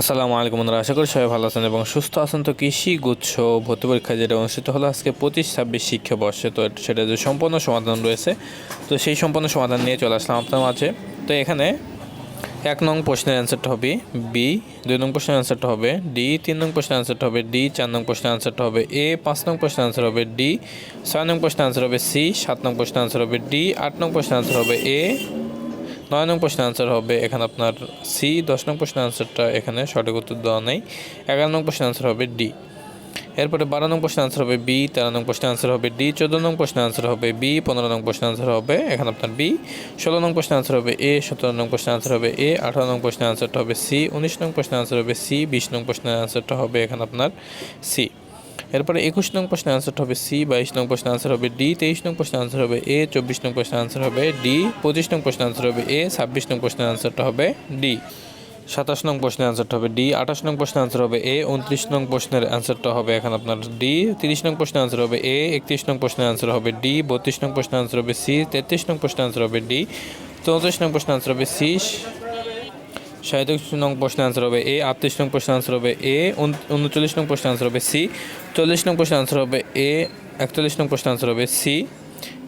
আসসালামু আলাইকুম বন্ধুরা, আশা করি সবাই ভালো আছেন এবং সুস্থ আছেন। তো কৃষি গুচ্ছ ভর্তি পরীক্ষা যেটা অনুষ্ঠিত হলো আজকে পঁচিশ ছাব্বিশ শিক্ষাবর্ষে, তো সেটা যে সম্পূর্ণ সমাধান রয়েছে, তো সেই সম্পূর্ণ সমাধান নিয়ে চলে আসলাম আপনার মাঝে। তো এখানে এক নং প্রশ্নের অ্যান্সারটা হবে বি, দুই নং প্রশ্নের অ্যান্সারটা হবে ডি, তিন নং প্রশ্নের অ্যান্সারটা হবে ডি, চার নং প্রশ্নের অ্যান্সারটা হবে এ, পাঁচ নং প্রশ্নের অ্যান্সার হবে ডি, ছয় নং প্রশ্নের অ্যান্সার হবে সি, সাত নং প্রশ্নের অ্যান্সার হবে ডি, আট নং প্রশ্নের অ্যান্সার হবে এ নয় নং প্রশ্নের আনসার হবে এখানে আপনার সি দশ নং প্রশ্নের আনসারটা এখানে সঠিক উত্তর দেওয়া নেই এগারো নং প্রশ্নের আনসার হবে ডি এরপরে বারো নং প্রশ্নের আনসার হবে বি তেরো নং প্রশ্নের আনসার হবে ডি চোদ্দ নং প্রশ্নের আনসার হবে বি পনেরো নং প্রশ্নের আনসার হবে এখানে আপনার বি ষোলো নং প্রশ্নের আনসার হবে এ সতেরো নং প্রশ্নের আনসার হবে এ আঠারো নং প্রশ্নের আনসারটা হবে সি উনিশ নং প্রশ্নের আনসার হবে সি বিশ নং প্রশ্নের আনসারটা হবে এখানে আপনার সি এরপরে একুশ নং প্রশ্নের আনসার হবে সি বাইশ নং প্রশ্নের আনসার হবে ডি তেইশ নং প্রশ্নের আনসার হবে এ চব্বিশ নং প্রশ্নের আনসার হবে ডি পঁচিশ নং প্রশ্নের আনসার হবে এ ছাব্বিশ নং প্রশ্নের আনসারটা হবে ডি সাতাশ নং প্রশ্নের আনসারটা হবে ডি আঠাশ নং প্রশ্নের আনসার হবে এ উনত্রিশ নং প্রশ্নের আনসারটা হবে এখন আপনার ডি তিরিশ নং প্রশ্নের আনসার হবে এ একত্রিশ নং প্রশ্নের আনসার হবে ডি বত্রিশ নং প্রশ্নের আনসার হবে সি তেত্রিশ নং প্রশ্নের আনসার হবে ডি চৌত্রিশ নং প্রশ্নের আনসার হবে সি সাঁত্রিশ নং প্রশ্নের আনসার হবে এ আটত্রিশ নং প্রশ্নের আনসার হবে এ উনচল্লিশ নং প্রশ্নের আনসার হবে সি চল্লিশ নং প্রশ্নের আনসার হবে এ একচল্লিশ নং প্রশ্নের আনসার হবে সি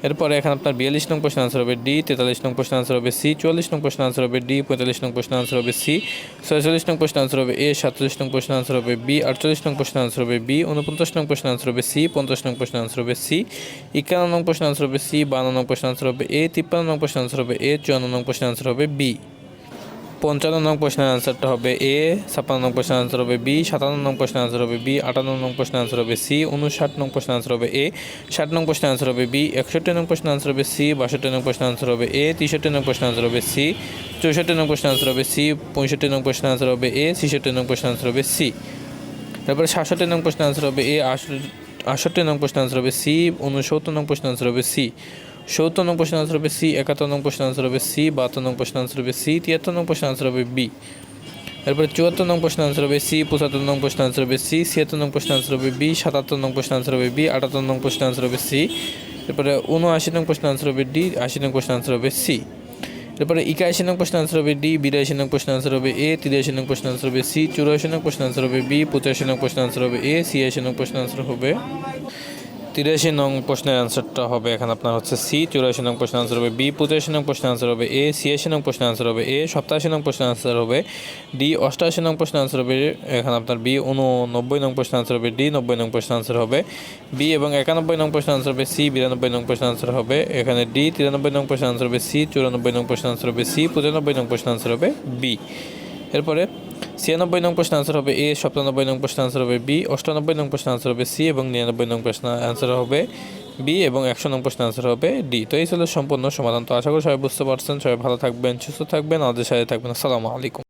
এরপরে এখানে আপনার বিয়াল্লিশ নং প্রশ্নের আনসার হবে ডি তেতাল্লিশ নং প্রশ্নের আনসার হবে সি চুয়াল্লিশ নং প্রশ্নের আনসার হবে ডি পঁয়তাল্লিশ নং প্রশ্নের আনসার হবে সি ছয়চল্লিশ নং প্রশ্নের আনসার হবে এ সাতচল্লিশ নং প্রশ্নের আনসার হবে বি আটচল্লিশ নং প্রশ্নের আনসার হবে বি উনপঞ্চাশ নং প্রশ্নের আনসার হবে সি পঞ্চাশ নং প্রশ্নের আনসার হবে সি একান্ন নং প্রশ্নের আনসার হবে সি বান্ন নং প্রশ্নের আনসার হবে এ তিপ্পান্ন নং প্রশ্নের আনসার হবে এ চুয়ান্ন নং প্রশ্নের আনসার হবে বি পঞ্চান্ন নং প্রশ্নের আনসারটা হবে এ ছাপ্পান্ন নং প্রশ্নের আনসার হবে বি সাতান্ন নং প্রশ্নের আনসার হবে বি আটান্ন নং প্রশ্নের আনসার হবে সি উনষাট নং প্রশ্নের আনসার হবে এ ষাট নং প্রশ্নের আনসার হবে বি একষট্টি নং প্রশ্নের আনসার হবে সি বাষট্টি নং প্রশ্নের আনসার হবে এ তেষট্টি নং প্রশ্নের আনসার হবে সি চৌষট্টি নং প্রশ্নের আনসার হবে সি পঁয়ষট্টি নং প্রশ্নের আনসার হবে এ ছেষট্টি নং প্রশ্নের আনসার হবে সি তারপরে সাতষট্টি নং প্রশ্নের আনসার হবে এ আটষট্টি নং প্রশ্নের আনসার হবে সি উনসত্তর নং প্রশ্নের আনসার হবে সি সত্তর নং প্রশ্নের আনসার হবে সি একাত্তর নং প্রশ্নের আনসার হবে সি বাহাত্তর নং প্রশ্নের আনসার হবে সি তিয়াত্তর নং প্রশ্নের আনসার হবে বি এরপরে চুয়াত্তর নং প্রশ্নের আনসার হবে সি পঁচাত্তর নং প্রশ্নের আনসার হবে সি ছিয়াত্তর নং প্রশ্নের আনসার হবে বি সাতাত্তর নং প্রশ্নের আনসার হবে বি আটাত্তর নং প্রশ্নের আনসার হবে সি এরপরে উনআশি নং প্রশ্নের আনসার হবে ডি আশি নং প্রশ্নের আনসার হবে সি এরপরে একাশি নং প্রশ্নের আনসার হবে ডি বিরাশি নং প্রশ্নের আনসার হবে এ তিরাশি নং প্রশ্নের আনসার হবে সি চুরাশি নং প্রশ্নের আনসার হবে বি পঁচাশি নং প্রশ্নের আনসার হবে এ ছিয়াশি নং প্রশ্নের আনসার হবে তিরাশি নং প্রশ্নের আনসারটা হবে এখানে আপনার হচ্ছে সি চুরাশি নং প্রশ্নের আনসার হবে বি পঁচাশি নং প্রশ্নের আনসার হবে এ ছিয়াশি নং প্রশ্নের আনসার হবে এ সপ্তাশি নং প্রশ্নের আনসার হবে ডি অষ্টাশি নং প্রশ্নের আনসার হবে এখানে আপনার বি উননব্বই নং প্রশ্নের আনসার হবে ডি নব্বই নং প্রশ্নের আনসার হবে বি এবং একানব্বই নং প্রশ্নের আনসার হবে সি বিরানব্বই নং প্রশ্নের আনসার হবে এখানে ডি তিরানব্বই নং প্রশ্নের আনসার হবে সি চুরানব্বই নং প্রশ্নের আনসার হবে সি পঁচানব্বই নং প্রশ্নের আনসার হবে বি এরপরে ছিয়ানব্বই নং প্রশ্ন আনসার হবে এ সপ্তানব্বই নং প্রশ্ন আনসার হবে বি, অষ্টানব্বই নং প্রশ্ন আনসার হবে সি এবং নিরানব্বই নং প্রশ্ন আনসার হবে বি এবং একশো নং প্রশ্ন আনসার হবে ডি। তো এই ছিল সম্পূর্ণ সমাধান। তো আশা করি সবাই বুঝতে পারছেন। সবাই ভালো থাকবেন, সুস্থ থাকবেন, আমাদের সাথে থাকবেন। আসসালামু আলাইকুম।